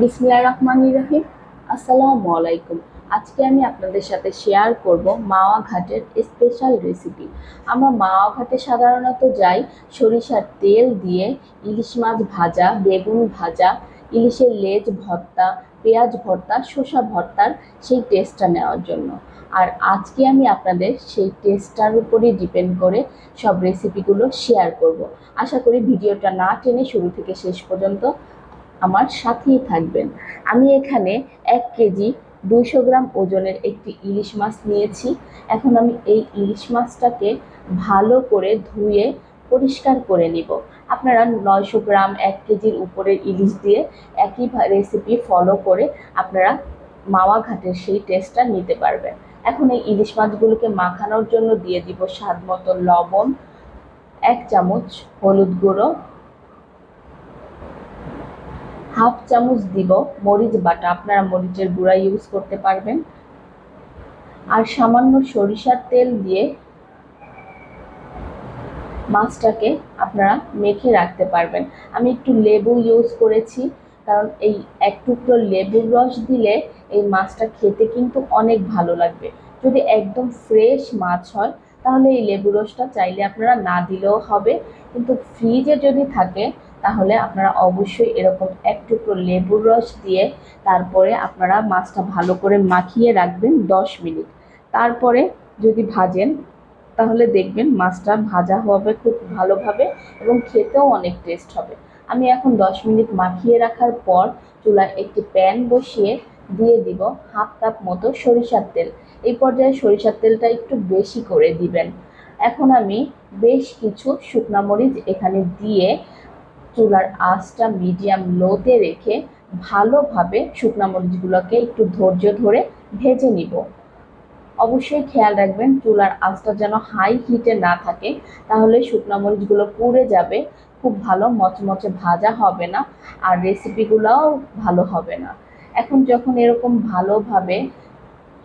বিসমিল্লাহ রহমান রহিম। আসসালামু আলাইকুম আজকে আমি আপনাদের সাথে শেয়ার করব মাওয়া ঘাটের স্পেশাল রেসিপি। আমরা মাওয়া ঘাটে সাধারণত যাই সরিষার তেল দিয়ে, ইলিশ মাছ ভাজা, বেগুন ভাজা, ইলিশের লেজ ভর্তা, পেঁয়াজ ভর্তা, শসা ভর্তার সেই টেস্টটা নেওয়ার জন্য। আর আজকে আমি আপনাদের সেই টেস্টটার উপরই ডিপেন্ড করে সব রেসিপিগুলো শেয়ার করব। আশা করি ভিডিওটা না টেনে শুরু থেকে শেষ পর্যন্ত আমার সাথেই থাকবেন। আমি এখানে এক কেজি দুইশো গ্রাম ওজনের একটি ইলিশ মাছ নিয়েছি। এখন আমি এই ইলিশ মাছটাকে ভালো করে ধুয়ে পরিষ্কার করে নিব। আপনারা নয়শো গ্রাম এক কেজির উপরের ইলিশ দিয়ে একই রেসিপি ফলো করে আপনারা মাওয়া ঘাটের সেই টেস্টটা নিতে পারবেন। এখন এই ইলিশ মাছগুলোকে মাখানোর জন্য দিয়ে দিব স্বাদ মতো লবণ, এক চামচ হলুদ গুঁড়ো হাফ চামচ দিব মরিচ বাটা, আপনারা মরিচের গুঁড়া ইউজ করতে পারবেন। আর সামান্য সরিষার তেল দিয়ে মাছটাকে আপনারা মেখে রাখতে পারবেন। আমি একটু লেবু ইউজ করেছি, কারণ এই এক টুকরো লেবুর রস দিলে এই মাছটা খেতে কিন্তু অনেক ভালো লাগবে। যদি একদম ফ্রেশ মাছ হয়, তাহলে এই লেবু রসটা চাইলে আপনারা না দিলেও হবে। কিন্তু ফ্রিজে যদি থাকে তাহলে আপনারা অবশ্যই এরকম এক টুকরো লেবুর রস দিয়ে তারপরে আপনারা মাছটা ভালো করে মাখিয়ে রাখবেন দশ মিনিট। তারপরে যদি ভাজেন, তাহলে দেখবেন মাছটা ভাজা হবে খুব ভালোভাবে এবং খেতেও অনেক টেস্ট হবে। আমি এখন দশ মিনিট মাখিয়ে রাখার পর চুলায় একটি প্যান বসিয়ে দিয়ে দিব হাফ কাপ মতো সরিষার তেল। এই পর্যায়ে সরিষার তেলটা একটু বেশি করে দিবেন। এখন আমি বেশ কিছু শুকনা মরিচ এখানে দিয়ে চুলার আঁচটা মিডিয়াম লোতে রেখে ভালোভাবে শুকনা মরিচগুলোকে একটু ধৈর্য ধরে ভেজে নিব। অবশ্যই খেয়াল রাখবেন চুলার আঁচটা যেন হাই হিটে না থাকে, তাহলে শুকনা মরিচগুলো পুড়ে যাবে, খুব ভালো মচমচে ভাজা হবে না আর রেসিপিগুলোও ভালো হবে না। এখন যখন এরকম ভালোভাবে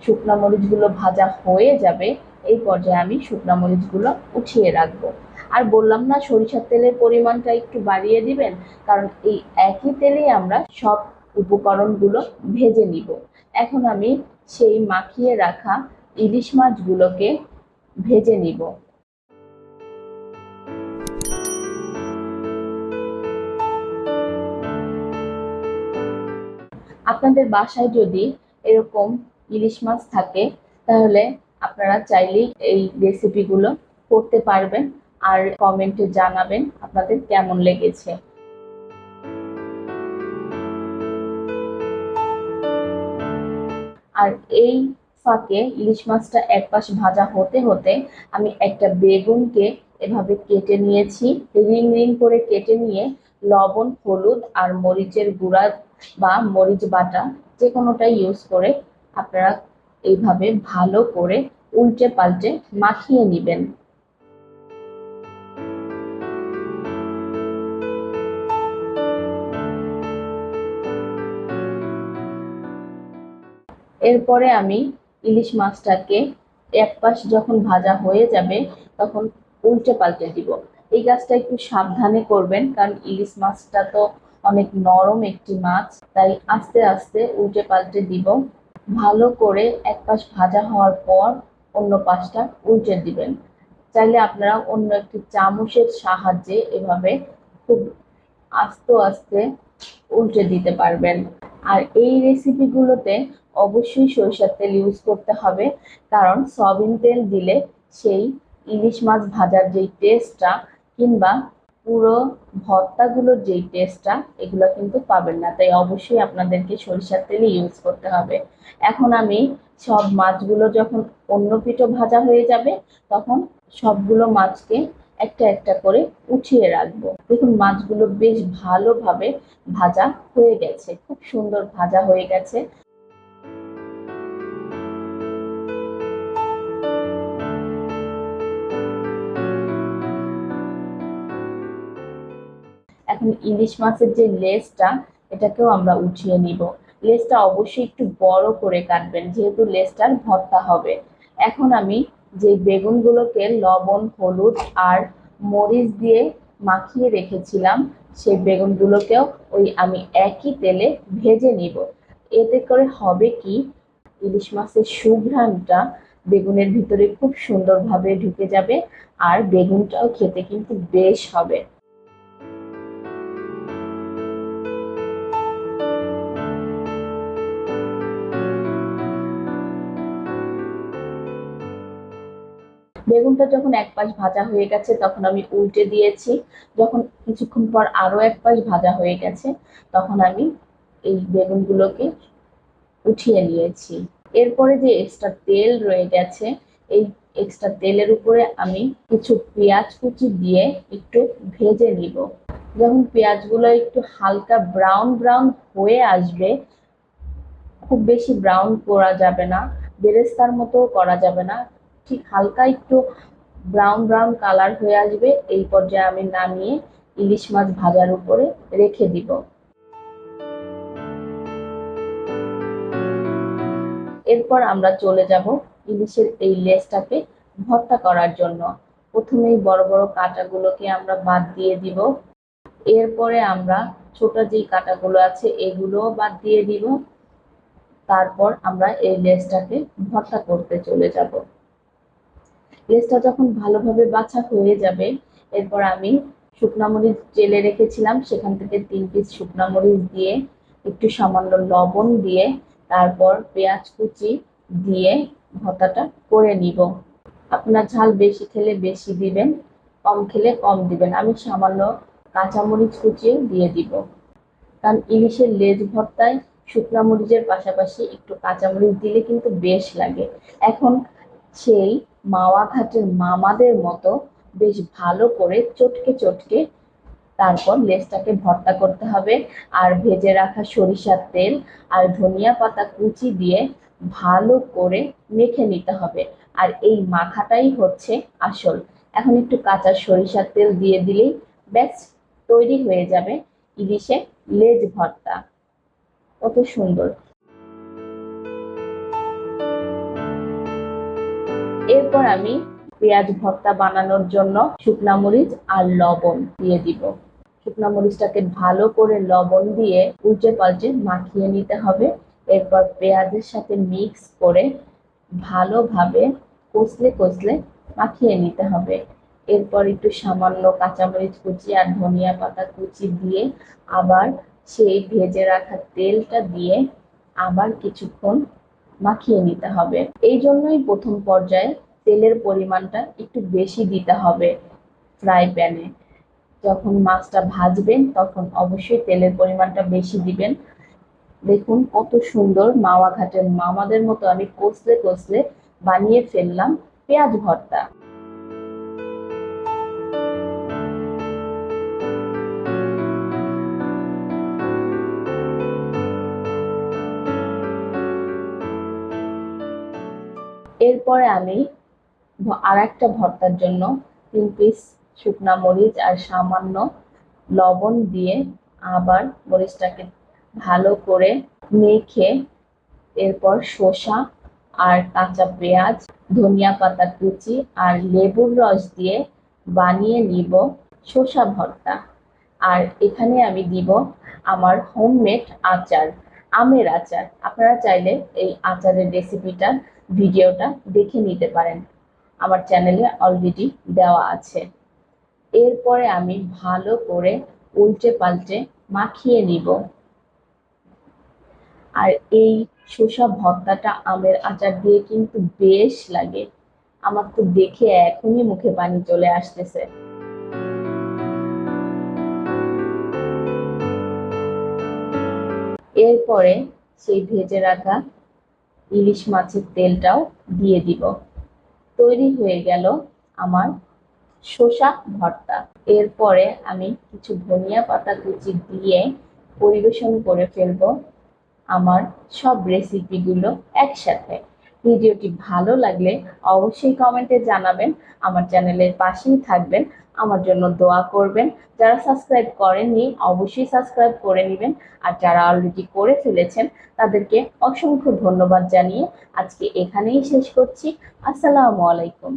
শুকনা মরিচগুলো ভাজা হয়ে যাবে, এই পর্যায়ে আমি শুকনা মরিচগুলো উঠিয়ে রাখব। আর বললাম না, সরিষার তেলের পরিমাণটা একটু বাড়িয়ে দিবেন, কারণ এই একই তেলেই আমরা সব উপকরণগুলো ভেজে নিব। এখন আমি সেই মাখিয়ে রাখা ইলিশ মাছগুলোকে ভেজে নিব। আপনাদের বাসায় যদি এরকম ইলিশ মাছ থাকে, তাহলে আপনারা চাইলেই এই রেসিপিগুলো করতে পারবেন। আর কমেন্টে জানাবেন আপনাদের কেমন লেগেছে। আর এই ফাঁকে ইলিশ মাছটা এক পাশ ভাজা হতে হতে আমি একটা বেগুনকে এভাবে কেটে নিয়েছি। রিং রিং করে কেটে নিয়ে লবণ, হলুদ আর মরিচের গুঁড়া বা মরিচ বাটা যে কোনোটাই ইউজ করে আপনারা এইভাবে ভালো করে উল্টে পাল্টে মাখিয়ে নেবেন। এরপরে আমি ইলিশ মাছটাকে এক পাশ যখন ভাজা হয়ে যাবে, তখন উল্টে পাল্টে দিব। এই কাজটা একটু সাবধানে করবেন, কারণ ইলিশ মাছটা তো অনেক নরম একটি মাছ, তাই আস্তে আস্তে উল্টে পাল্টে দিব। ভালো করে এক পাশ ভাজা হওয়ার পর অন্য পাশটা উল্টে দিবেন। চাইলে আপনারা অন্য একটি চামচের সাহায্যে এভাবে খুব আস্তে আস্তে উল্টে দিতে পারবেন। আর এই রেসিপিগুলোতে অবশ্যই সরিষার তেল ইউজ করতে হবে, কারণ সয়াবিন তেল দিলে সেই ইলিশ মাছ ভাজার যেই টেস্টটা কিংবা পুরো ভর্তাগুলোর যেই টেস্টটা এগুলো কিন্তু পাবেন না। তাই অবশ্যই আপনাদেরকে সরিষার তেলই ইউজ করতে হবে। এখন আমি সব মাছগুলো যখন অন্য পিঠো ভাজা হয়ে যাবে, তখন সবগুলো মাছকে একটা একটা করে উঠিয়ে রাখব। দেখুন, মাছগুলো বেশ ভালোভাবে ভাজা হয়ে গেছে। খুব সুন্দর ভাজা হয়ে গেছে। এখন ইলিশ মাছের যে লেজটা, এটাকেও আমরা উঠিয়ে নিব। লেজটা অবশ্যই একটু বড় করে কাটবেন, যেহেতু লেজটার ভর্তা হবে। এখন আমি যে বেগুনগুলোকে লবণ, হলুদ আর মরিচ দিয়ে মাখিয়ে রেখেছিলাম, সেই বেগুনগুলোকেও ওই আমি একই তেলে ভেজে নিব। এতে করে হবে কি, ইলিশ মাছের সুঘ্রাণটা বেগুনের ভিতরে খুব সুন্দরভাবে ঢুকে যাবে আর বেগুনটাও খেতে কিন্তু বেশ হবে। বেগুনটা যখন এক পাশ ভাজা হয়ে গেছে, তখন আমি উল্টে দিয়েছি। যখন কিছুক্ষণ পর আরও এক পাশ ভাজা হয়ে গেছে, তখন আমি এই বেগুনগুলোকে উঠিয়ে নিয়েছি। এরপরে যে এক্সট্রা তেল রয়ে গেছে, এই এক্সট্রা তেলের উপরে আমি কিছু পেঁয়াজ কুচি দিয়ে একটু ভেজে নিব। যখন পেঁয়াজগুলো একটু হালকা ব্রাউন ব্রাউন হয়ে আসবে, খুব বেশি ব্রাউন করা যাবে না, বেরেস্তার মতো করা যাবে না। ঠিক হালকা একটু ব্রাউন ব্রাউন কালার হয়ে আসবে। এই পর্যায়ে আমি নামিয়ে ইলিশ মাছ ভাজার উপরে রেখে দিব। এরপর আমরা চলে যাব ইলিশের এই লেজটাকে ভর্তা করার জন্য। প্রথমেই বড় বড় কাঁটাগুলোকে আমরা বাদ দিয়ে দিব। এরপরে আমরা ছোট যেই কাঁটাগুলো আছে, এগুলোও বাদ দিয়ে দিব। তারপর আমরা এই লেজটাকে ভর্তা করতে চলে যাব। লেজটা যখন ভালোভাবে বাছা হয়ে যাবে, এরপর আমি শুকনা মরিচ জেলে রেখেছিলাম, সেখান থেকে তিন পিস শুকনা মরিচ দিয়ে, একটু সামান্য লবণ দিয়ে, তারপর পেঁয়াজ কুচি দিয়ে ভর্তাটা করে নিব। আপনার ঝাল বেশি খেলে বেশি দিবেন, কম খেলে কম দিবেন। আমি সামান্য কাঁচামরিচ কুচিও দিয়ে দিব। কারণ ইলিশের লেজ ভর্তায় শুকনা মরিচের পাশাপাশি একটু কাঁচামরিচ দিলে কিন্তু বেশ লাগে। এখন সেই মাওয়া ঘাটের মামাদের মতো বেশ ভালো করে চটকে চটকে তারপর লেসটাকে ভর্তা করতে হবে। আর ভেজে রাখা সরিষার তেল আর ধনিয়া পাতা কুচি দিয়ে ভালো করে মেখে নিতে হবে। আর এই মাখাটাই হচ্ছে আসল। এখন একটু কাঁচা সরিষার তেল দিয়ে দিলেই ব্যাস, তৈরি হয়ে যাবে ইলিশে লেজ ভর্তা। কত সুন্দর। এরপর আমি পেঁয়াজ ভর্তা বানানোর জন্য শুকনা মরিচ আর লবণ দিয়ে দিব। শুকনা মরিচটাকে ভালো করে লবণ দিয়ে উল্টে পাল্টে মাখিয়ে নিতে হবে। এরপর পেঁয়াজের সাথে মিক্স করে ভালোভাবে কষলে কষলে মাখিয়ে নিতে হবে। এরপর একটু সামান্য কাঁচামরিচ কুচি আর ধনিয়া পাতা কুচি দিয়ে আবার সেই ভেজে রাখা তেলটা দিয়ে আবার কিছুক্ষণ মাখিয়ে নিতে হবে। এই জন্যই প্রথম পর্যায়ে তেলের পরিমাণটা একটু বেশি দিতে হবে ফ্রাই প্যানে। যখন মাছটা ভাজবেন, তখন অবশ্যই তেলের পরিমাণটা বেশি দিবেন। দেখুন কত সুন্দর মাওয়া ঘাটের মামাদের মতো আমি কষলে কষলে বানিয়ে ফেললাম পেঁয়াজ ভর্তা। এরপরে আমি আর একটা ভর্তার জন্য তিন পিস শুকনা মরিচ আর সামান্য লবণ দিয়ে আবার মরিচটাকে ভালো করে মেখে এরপর শসা আর কাঁচা পেঁয়াজ, ধনিয়া পাতা কুচি আর লেবুর রস দিয়ে বানিয়ে নিব শসা ভর্তা। আর এখানে আমি দিব আমার হোমমেড আচার। আমের আচার। আপনারা চাইলে এই আচারের রেসিপিটা ভিডিওটা দেখে নিতে পারেন। আমার চ্যানেলে অলরেডি দেওয়া আছে। এরপরে আমি ভালো করে উল্টে পাল্টে মাখিয়ে নিব। আর এই শসা ভর্তাটা আমের আচার দিয়ে কিন্তু বেশ লাগে। আমার তো দেখে এখনই মুখে পানি চলে আসতেছে। এরপরে সেই ভেজে রাখা ইলিশ মাছের তেলটাও দিয়ে দিব। তৈরি হয়ে গেল আমার শসা ভর্তা। এরপরে আমি কিছু ধনিয়া পাতা কুচি দিয়ে পরিবেশন করে ফেলব আমার সব রেসিপিগুলো একসাথে। ভিডিওটি ভালো লাগলে অবশ্যই কমেন্টে জানাবেন, আমার চ্যানেলের পাশেই থাকবেন, আমার জন্য দোয়া করবেন। যারা সাবস্ক্রাইব করেননি, অবশ্যই সাবস্ক্রাইব করে নেবেন। আর যারা অলরেডি করে ফেলেছেন, তাদেরকে অসংখ্য ধন্যবাদ জানিয়ে আজকে এখানেই শেষ করছি। আসসালামু আলাইকুম।